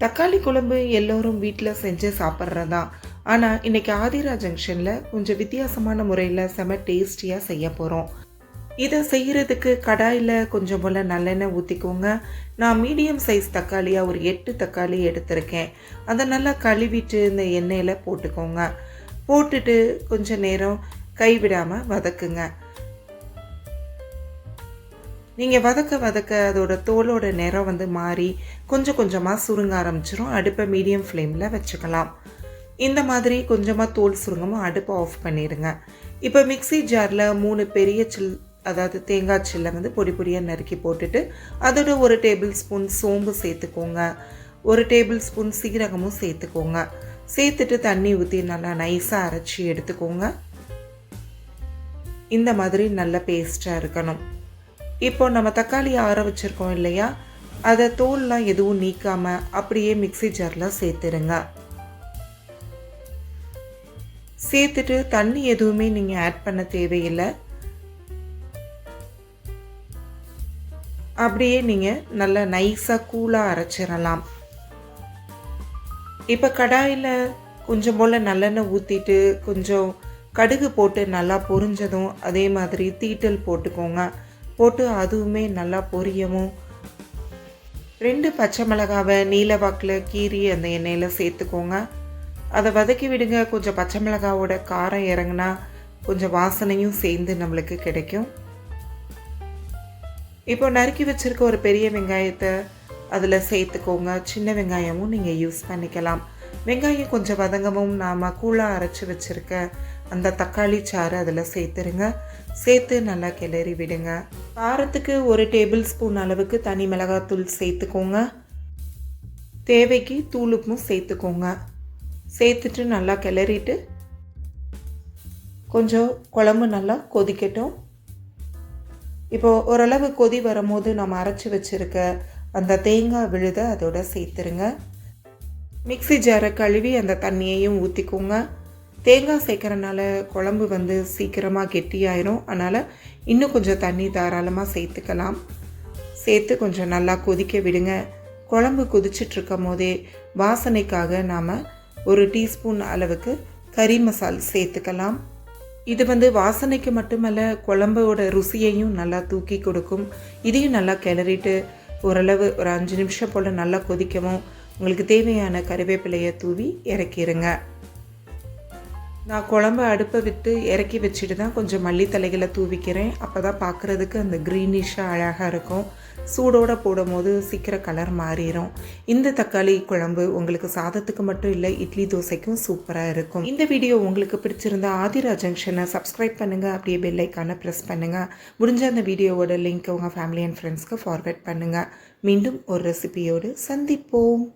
தக்காளி குழம்பு எல்லோரும் வீட்டில் செஞ்சு சாப்பிட்றதா? ஆனால் இன்னைக்கு ஆதிரா ஜங்ஷனில் கொஞ்சம் வித்தியாசமான முறையில் செம டேஸ்டியாக செய்ய போகிறோம் இதை செய்கிறதுக்கு கடாயில் கொஞ்சம் போல் நல்லெண்ணெய் ஊற்றிக்கோங்க நான் மீடியம் சைஸ் தக்காளியாக ஒரு எட்டு தக்காளி எடுத்திருக்கேன். அதை நல்லா கழுவிட்டு இந்த எண்ணெயில் போட்டுக்கோங்க. போட்டுட்டு கொஞ்சம் நேரம் கைவிடாமல் வதக்குங்க. நீங்கள் வதக்க வதக்க அதோட தோலோட நிறம் வந்து மாறி கொஞ்சம் கொஞ்சமாக சுருங்க ஆரம்பிச்சிரும். அடுப்பை மீடியம் ஃப்ளேமில் வச்சுக்கலாம். இந்த மாதிரி கொஞ்சமாக தோல் சுருங்கமும் அடுப்பை ஆஃப் பண்ணிடுங்க. இப்போ மிக்ஸி ஜாரில் மூணு பெரிய சில் அதாவது தேங்காய் சில்லை வந்து பொடி பொடியாக நறுக்கி போட்டுட்டு அதோட ஒரு டேபிள் ஸ்பூன் சோம்பு சேர்த்துக்கோங்க. ஒரு டேபிள் ஸ்பூன் சீரகமும் சேர்த்துக்கோங்க. சேர்த்துட்டு தண்ணி ஊற்றி நல்லா நைஸாக அரைச்சி எடுத்துக்கோங்க. இந்த மாதிரி நல்ல பேஸ்ட்டாக இருக்கணும். இப்போ நம்ம தக்காளியை ஆற வச்சுருக்கோம் இல்லையா? அதை தோல்லாம் எதுவும் நீக்காமல் அப்படியே மிக்ஸி ஜாரில் சேர்த்துருங்க சேர்த்துட்டு தண்ணி எதுவுமே நீங்கள் ஆட் பண்ண தேவையில்லை. அப்படியே நீங்கள் நல்லா நைஸாக கூலாக அரைச்சிடலாம். இப்போ கடாயில் கொஞ்சம் போல் நல்லெண்ணெய் ஊற்றிட்டு கொஞ்சம் கடுகு போட்டு நல்லா பொரிஞ்சதும் அதே மாதிரி தீட்டல் போட்டுக்கோங்க. போட்டு அதுவுமே நல்லா பொரியவும். ரெண்டு பச்சை மிளகாவை நீலவாக்கில் கீறி அந்த எண்ணெயில் சேர்த்துக்கோங்க. அதை வதக்கி விடுங்க. கொஞ்சம் பச்சை மிளகாவோட காரம் இறங்குனா கொஞ்சம் வாசனையும் சேர்ந்து நம்மளுக்கு கிடைக்கும். இப்போ நறுக்கி வச்சுருக்க ஒரு பெரிய வெங்காயத்தை அதில் சேர்த்துக்கோங்க. சின்ன வெங்காயமும் நீங்கள் யூஸ் பண்ணிக்கலாம். வெங்காயம் கொஞ்சம் வதங்கவும் நாம் கூழாக அரைச்சி வச்சுருக்க அந்த தக்காளி சாறு அதில் சேர்த்துருங்க. சேர்த்து நல்லா கிளறி விடுங்க. காரத்துக்கு ஒரு டேபிள் ஸ்பூன் அளவுக்கு தனி மிளகாத்தூள் சேர்த்துக்கோங்க. தேவைக்கு தூளுப்பும் சேர்த்துக்கோங்க. சேர்த்துட்டு நல்லா கிளறிட்டு கொஞ்சம் குழம்பு நல்லா கொதிக்கட்டும். இப்போது ஓரளவு கொதி வரும்போது நம்ம அரைச்சி வச்சுருக்க அந்த தேங்காய் விழுத அதோட சேர்த்துருங்க. மிக்ஸி ஜாரை கழுவி அந்த தண்ணியையும் ஊற்றிக்கோங்க தேங்காய் சேர்க்குறனால குழம்பு வந்து சீக்கிரமாக கெட்டியாயிரும். அதனால் இன்னும் கொஞ்சம் தண்ணி தாராளமாக சேர்த்துக்கலாம். சேர்த்து கொஞ்சம் நல்லா கொதிக்க விடுங்க. குழம்பு கொதிச்சிட்ருக்கும் போதே வாசனைக்காக நாம் ஒரு டீஸ்பூன் அளவுக்கு கறி மசால் சேர்த்துக்கலாம். இது வந்து வாசனைக்கு மட்டுமல்ல குழம்போட ருசியையும் நல்லா தூக்கி கொடுக்கும். இதையும் நல்லா கிளறிட்டு ஓரளவு ஒரு அஞ்சு நிமிஷம் போல் நல்லா கொதிக்கவும். உங்களுக்கு தேவையான கறிவேப்பிலையை தூவி இறக்கிடுங்க நான் குழம்பு அடுப்பை விட்டு இறக்கி வச்சுட்டு தான் கொஞ்சம் மல்லித்தலைகளை தூவிக்கிறேன். அப்போ தான் பார்க்குறதுக்கு அந்த க்ரீனிஷாக அழகாக இருக்கும். சூடோடு போடும் போது சீக்கிரம் கலர் மாறிடும் இந்த தக்காளி குழம்பு உங்களுக்கு சாதத்துக்கு மட்டும் இல்லை இட்லி தோசைக்கும் சூப்பராக இருக்கும். இந்த வீடியோ உங்களுக்கு பிடிச்சிருந்தா ஆதிரா ஜங்ஷனை சப்ஸ்கிரைப் பண்ணுங்கள் அப்படியே பெல்லைக்கான ப்ரெஸ் பண்ணுங்கள் முடிஞ்ச அந்த வீடியோவோட லிங்க் உங்கள் ஃபேமிலி அண்ட் ஃப்ரெண்ட்ஸ்க்கு ஃபார்வேர்ட் பண்ணுங்கள் மீண்டும் ஒரு ரெசிபியோடு சந்திப்போம்.